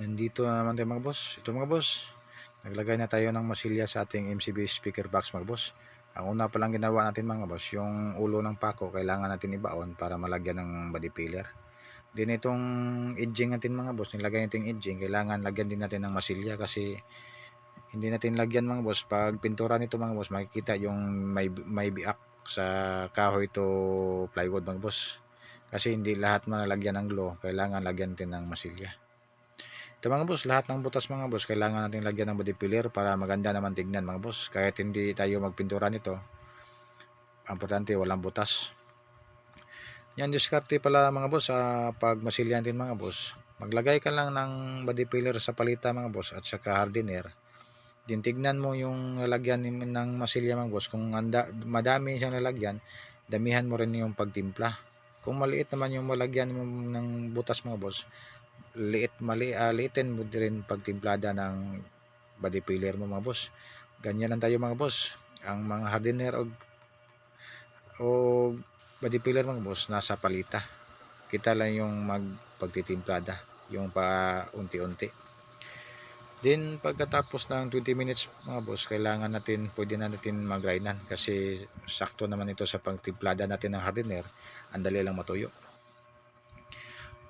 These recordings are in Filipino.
Nandito na naman tayo mga boss. Ito mga boss, naglagay na tayo ng masilya sa ating MCB speaker box mga boss. Ang una pa lang ginawa natin mga boss, yung ulo ng pako kailangan natin ibaon para malagyan ng body filler. Din itong edging natin mga boss, nilagay natin edging, kailangan lagyan din natin ng masilya kasi hindi natin lagyan mga boss. Pag pintura nito mga boss, makikita yung may, may biak sa kahoy to plywood mga boss. Kasi hindi lahat malalagyan ng glue, kailangan lagyan din ng masilya. Ito mga boss, lahat ng butas mga boss, kailangan natin lagyan ng body filler para maganda naman tignan mga boss. Kahit hindi tayo magpintura nito, importante walang butas. Yan, diskarte pala mga boss, sa pag masilya natin mga boss. Maglagay ka lang ng body filler sa palita mga boss at saka hardener. Din tignan mo yung lalagyan ng masilya mga boss. Kung anda, madami siyang lalagyan, damihan mo rin yung pagtimpla. Kung maliit naman yung malagyan mo ng butas mga boss, liit mali ah, liitin mo din pagtimplada ng body filler mo mga boss. Ganyan lang tayo mga boss. Ang mga hardener o o body filler mga boss nasa palita. Kita lang yung magpagtitimplada, yung pa unti-unti. Then pagkatapos ng 20 minutes mga boss, kailangan natin pwede na natin magrainan kasi sakto naman ito sa pagtimplada natin ng hardener. Ang dali lang matuyo.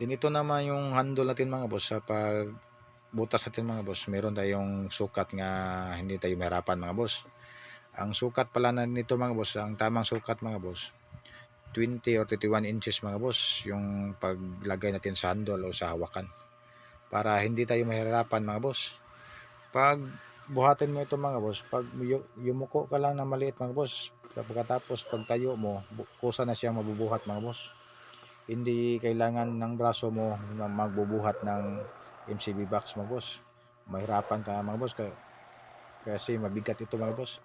Din ito naman yung handle natin mga boss sa pag butas natin mga boss. Meron tayong sukat nga hindi tayo mahirapan mga boss. Ang sukat pala na nito mga boss, ang tamang sukat mga boss, 20 or 31 inches mga boss, yung paglagay natin sa handle o sa hawakan. Para hindi tayo mahirapan mga boss. Pag buhatin mo ito mga boss, pag yu- yumuko ka lang na maliit mga boss, pagkatapos pag tayo mo, kusa na siya mabubuhat mga boss hindi kailangan ng braso mo na magbubuhat ng MCB box mga boss. Mahirapan ka mga boss kasi mabigat ito mga boss.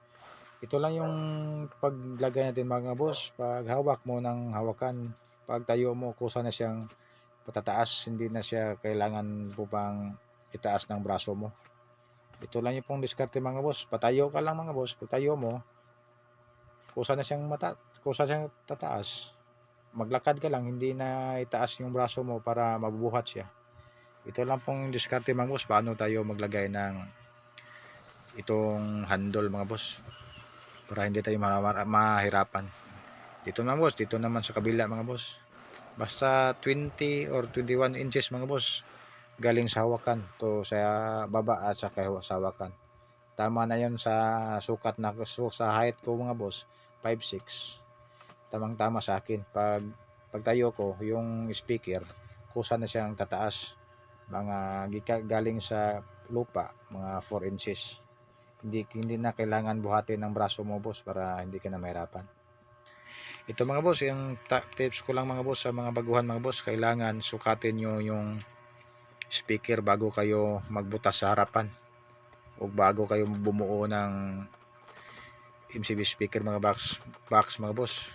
Ito lang yung paglagay natin mga boss. Pag hawak mo ng hawakan, pag tayo mo, kusa na siyang patataas. Hindi na siya kailangan po pang itaas ng braso mo. Ito lang yung pong diskarte mga boss. Patayo ka lang mga boss. Patayo mo, kusa na siyang mata, kusa siyang tataas maglakad ka lang, hindi na itaas yung braso mo para mabubuhat siya. Ito lang pong diskarte mga boss, paano tayo maglagay ng itong handle mga boss para hindi tayo ma- ma- mahirapan. Dito mga boss, dito naman sa kabila mga boss. Basta 20 or 21 inches mga boss galing sa hawakan to sa baba at sa sa hawakan. Tama na yon sa sukat na sa height ko mga boss, 5'6" tamang tama sa akin. Pag pagtayo ko yung speaker kusa na siyang tataas. Mga galing sa lupa mga 4 inches. Hindi hindi na kailangan buhatin ng braso mo boss para hindi ka na mahirapan. Ito mga boss yung tips ko lang mga boss sa mga baguhan mga boss kailangan sukatin nyo yung speaker bago kayo magbutas sa harapan. O bago kayo bumuo ng MCB speaker mga box box mga boss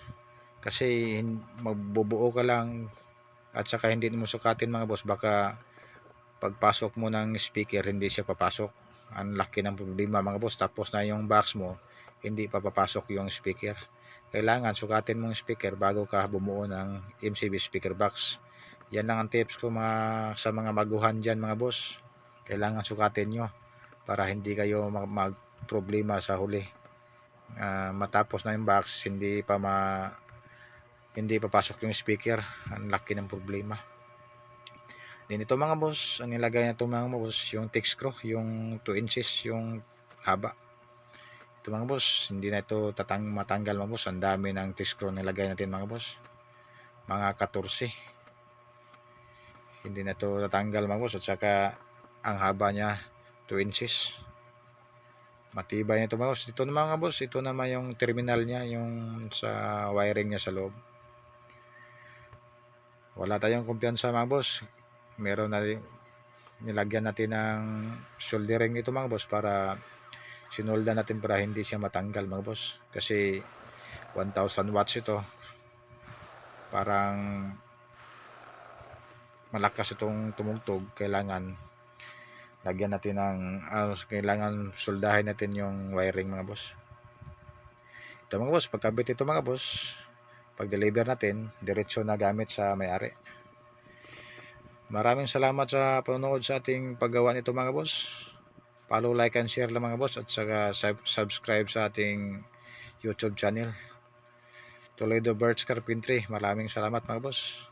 kasi magbubuo ka lang at saka hindi mo sukatin mga boss. Baka pagpasok mo ng speaker hindi siya papasok. Ang laki ng problema mga boss. Tapos na yung box mo hindi pa papasok yung speaker. Kailangan sukatin mo yung speaker bago ka bumuo ng MCB speaker box. Yan lang ang tips ko mga, sa mga baguhan dyan mga boss. Kailangan sukatin nyo para hindi kayo mag, mag problema sa huli. Ah, matapos na yung box hindi pa ma hindi papasok yung speaker. Ang laki ng problema. Din ito mga boss ang nilagay na ito mga boss yung screw yung 2 inches yung haba. Ito mga boss hindi na ito tatang matanggal mga boss. Ang dami ng screw nilagay natin mga boss. Mga 14 hindi na ito tatanggal mga boss. At saka ang haba niya 2 inches. Matibay nito mga boss. Ito naman mga boss ito naman yung terminal niya yung sa wiring niya sa loob wala tayong kumpiyansa mga boss. Meron na nilagyan natin ng soldering ito mga boss para sinolda natin para hindi siya matanggal mga boss. Kasi 1000 watts ito. Parang malakas itong tumugtog. Kailangan lagyan natin ng ah, kailangan soldahin natin yung wiring mga boss. Ito mga boss pagkabit ito mga boss pag deliver natin diretso na gamit sa may-ari Maraming salamat sa panonood sa ating paggawa nito mga boss. Follow, like, and share lang mga boss at saka sub- subscribe sa ating YouTube channel. Toledo Birds Carpentry. Maraming salamat mga boss.